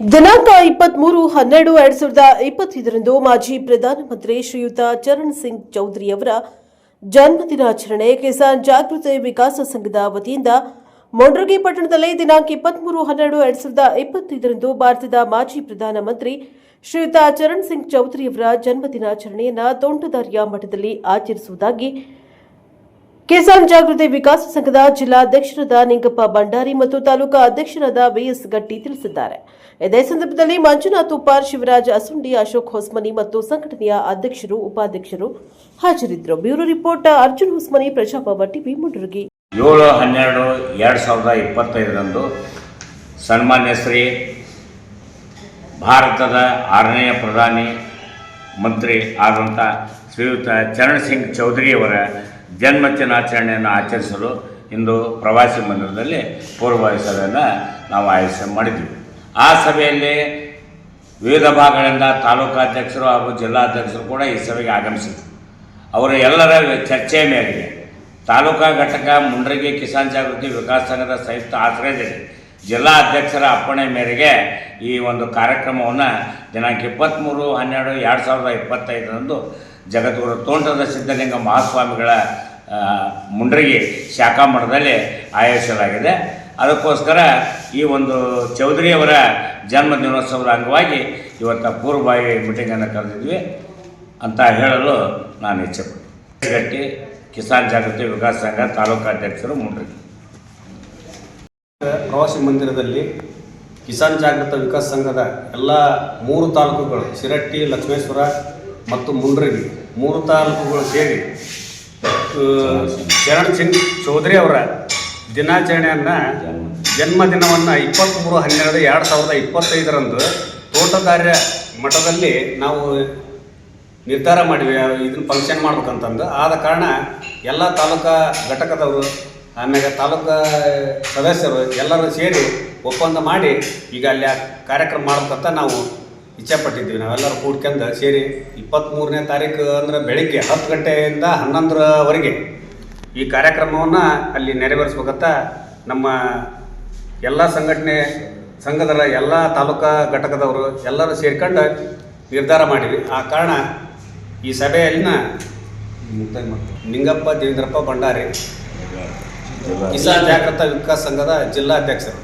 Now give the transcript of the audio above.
ದಿನಾಂಕ ಇಪ್ಪತ್ಮೂರು ಹನ್ನೆರಡು ಎರಡ್ ಸಾವಿರದ ಇಪ್ಪತ್ತೈದರಂದು ಮಾಜಿ ಪ್ರಧಾನಮಂತ್ರಿ ಶ್ರೀಯುತ ಚರಣ್ ಸಿಂಗ್ ಚೌಧರಿಯವರ ಜನ್ಮದಿನಾಚರಣೆ ಕಿಸಾನ್ ಜಾಗೃತಿ ವಿಕಾಸ ಸಂಘದ ವತಿಯಿಂದ ಮೊಂಡ್ರಗಿ ಪಟ್ಟಣದಲ್ಲಿ ದಿನಾಂಕ ಇಪ್ಪತ್ಮೂರು ಹನ್ನೆರಡು ಎರಡ್ ಸಾವಿರದ ಇಪ್ಪತ್ತೈದರಂದು ಭಾರತದ ಮಾಜಿ ಪ್ರಧಾನಮಂತ್ರಿ ಶ್ರೀಯುತ ಚರಣ್ ಸಿಂಗ್ ಚೌಧರಿಯವರ ಜನ್ಮದಿನಾಚರಣೆಯನ್ನು ತೋಂಟದಾರ್ಯ ಮಠದಲ್ಲಿ ಆಚರಿಸುವುದಾಗಿ ಕಿಸಾನ್ ಜಾಗೃತಿ ವಿಕಾಸ ಸಂಘದ ಜಿಲ್ಲಾಧ್ಯಕ್ಷರಾದ ನಿಂಗಪ್ಪ ಭಂಡಾರಿ ಮತ್ತು ತಾಲೂಕಾ ಅಧ್ಯಕ್ಷರಾದ ಬಿಎಸ್ ಗಟ್ಟಿ ತಿಳಿಸಿದ್ದಾರೆ. ಇದೇ ಸಂದರ್ಭದಲ್ಲಿ ಮಂಜುನಾಥ್ ಉಪ್ಪಾರ್ ಶಿವರಾಜ್ ಅಸುಂಡಿ, ಅಶೋಕ್ ಹೊಸ್ಮನಿ ಮತ್ತು ಸಂಘಟನೆಯ ಅಧ್ಯಕ್ಷರು, ಉಪಾಧ್ಯಕ್ಷರು ಹಾಜರಿದ್ದರು. Bureau report, Arjun Hosmani Prajabhava TV, Mundargi. ಏಳು, ಹನ್ನೆರಡು, ಎರಡು ಸಾವಿರದ ಇಪ್ಪತ್ತೈದರಂದು ಸನ್ಮಾನ್ಯ ಶ್ರೀ ಭಾರತದ ಆರನೆಯ ಪ್ರಧಾನಿ ಮಂತ್ರಿ ಆದಂಥ ಶ್ರೀಯುತ ಚರಣ್ ಸಿಂಗ್ ಚೌಧರಿಯವರ ಜನ್ಮದಿನಾಚರಣೆಯನ್ನು ಆಚರಿಸಲು ಇಂದು ಪ್ರವಾಸಿ ಮಂದಿರದಲ್ಲಿ ಪೂರ್ವಭಾವಿ ಸಭೆಯನ್ನು ನಾವು ಆಯೋಜನೆ ಮಾಡಿದ್ವಿ. ಆ ಸಭೆಯಲ್ಲಿ ವಿವಿಧ ಭಾಗಗಳಿಂದ ತಾಲೂಕಾಧ್ಯಕ್ಷರು ಹಾಗೂ ಜಿಲ್ಲಾಧ್ಯಕ್ಷರು ಕೂಡ ಈ ಸಭೆಗೆ ಆಗಮಿಸಿದ್ರು. ಅವರ ಎಲ್ಲರ ಚರ್ಚೆಯ ಮೇರೆಗೆ ತಾಲೂಕಾ ಘಟಕ ಮುಂಡ್ರಗಿ ಕಿಸಾನ್ ಜಾಗೃತಿ ವಿಕಾಸ ಸಂಘದ ಸಂಯುಕ್ತ ಆಶ್ರಯದಲ್ಲಿ ಜಿಲ್ಲಾ ಅಧ್ಯಕ್ಷರ ಅಪ್ಪಣೆ ಮೇರೆಗೆ ಈ ಒಂದು ಕಾರ್ಯಕ್ರಮವನ್ನು ದಿನಾಂಕ ಇಪ್ಪತ್ತ್ಮೂರು ಹನ್ನೆರಡು, ಎರಡು ಸಾವಿರದ ಇಪ್ಪತ್ತೈದರಂದು ಜಗದ್ಗುರು ತೋಂಟದ ಸಿದ್ಧಲಿಂಗ ಮಹಾಸ್ವಾಮಿಗಳ ಮುಂಡ್ರಿಗೆ ಶಾಖಾ ಮಠದಲ್ಲಿ ಆಯೋಜಿಸಲಾಗಿದೆ. ಅದಕ್ಕೋಸ್ಕರ ಈ ಒಂದು ಚೌಧರಿಯವರ ಜನ್ಮ ದಿನೋತ್ಸವದ ಅಂಗವಾಗಿ ಇವತ್ತು ಪೂರ್ವಭಾವಿ ಮೀಟಿಂಗನ್ನು ಕರೆದಿದ್ವಿ. ಅಂತ ಹೇಳಲು ನಾನು ಇಚ್ಛೆಪಡ್ತೀನಿ. ಗಟ್ಟಿ ಕಿಸಾನ್ ಜಾಗೃತಿ ವಿಕಾಸ ಸಂಘ ತಾಲೂಕಾಧ್ಯಕ್ಷರು ಮುಂಡ್ರಗಿ. ಪ್ರವಾಸಿ ಮಂದಿರದಲ್ಲಿ ಕಿಸಾನ್ ಜಾಗೃತ ವಿಕಾಸ ಸಂಘದ ಎಲ್ಲ ಮೂರು ತಾಲೂಕುಗಳು, ಶಿರಟ್ಟಿ, ಲಕ್ಷ್ಮೇಶ್ವರ ಮತ್ತು ಮುಂಡ್ರಗಿ ಮೂರು ತಾಲೂಕುಗಳು ಸೇರಿ ಚರಣ್ ಸಿಂಗ್ ಚೌಧರಿ ಅವರ ದಿನಾಚರಣೆಯನ್ನು ಜನ್ಮದಿನವನ್ನು ಇಪ್ಪತ್ತ್ಮೂರು ಹನ್ನೆರಡು ಎರಡು ಸಾವಿರದ ಇಪ್ಪತ್ತೈದರಂದು ತೋಟದಾರ್ಯ ಮಠದಲ್ಲಿ ನಾವು ನಿರ್ಧಾರ ಮಾಡಿವಿ. ಇದನ್ನ ಫಂಕ್ಷನ್ ಮಾಡ್ಬೇಕಂತಂದು. ಆದ ಕಾರಣ ಎಲ್ಲ ತಾಲೂಕಾ ಘಟಕದವರು ಆಮೇಲೆ ತಾಲೂಕಾ ಸದಸ್ಯರು ಎಲ್ಲರೂ ಸೇರಿ ಒಪ್ಪಂದ ಮಾಡಿ ಈಗ ಅಲ್ಲಿ ಕಾರ್ಯಕ್ರಮ ಮಾಡ್ಬೇಕಂತ ನಾವು ಇಚ್ಛೆಪಟ್ಟಿದ್ವಿ. ನಾವೆಲ್ಲರೂ ಕೂಡ್ಕೊಂಡು ಸೇರಿ ಇಪ್ಪತ್ತ್ಮೂರನೇ ತಾರೀಕು ಅಂದರೆ ಬೆಳಿಗ್ಗೆ ಹತ್ತು ಗಂಟೆಯಿಂದ ಹನ್ನೊಂದರವರೆಗೆ ಈ ಕಾರ್ಯಕ್ರಮವನ್ನು ಅಲ್ಲಿ ನೆರವೇರಿಸ್ಬೇಕಂತ ನಮ್ಮ ಎಲ್ಲ ಸಂಘಟನೆ ಸಂಘದ ಎಲ್ಲ ತಾಲೂಕಾ ಘಟಕದವರು ಎಲ್ಲರೂ ಸೇರ್ಕೊಂಡು ನಿರ್ಧಾರ ಮಾಡಿವಿ ಆ ಕಾರಣ ಈ ಸಭೆಯಲ್ಲಿನ ನಿಂಗಪ್ಪ, ದೇವೇಂದ್ರಪ್ಪ ಭಂಡಾರಿ, ಕಿಸಾನ್ ಜಾಗೃತ ವಿಕಾಸ ಸಂಘದ ಜಿಲ್ಲಾಧ್ಯಕ್ಷರು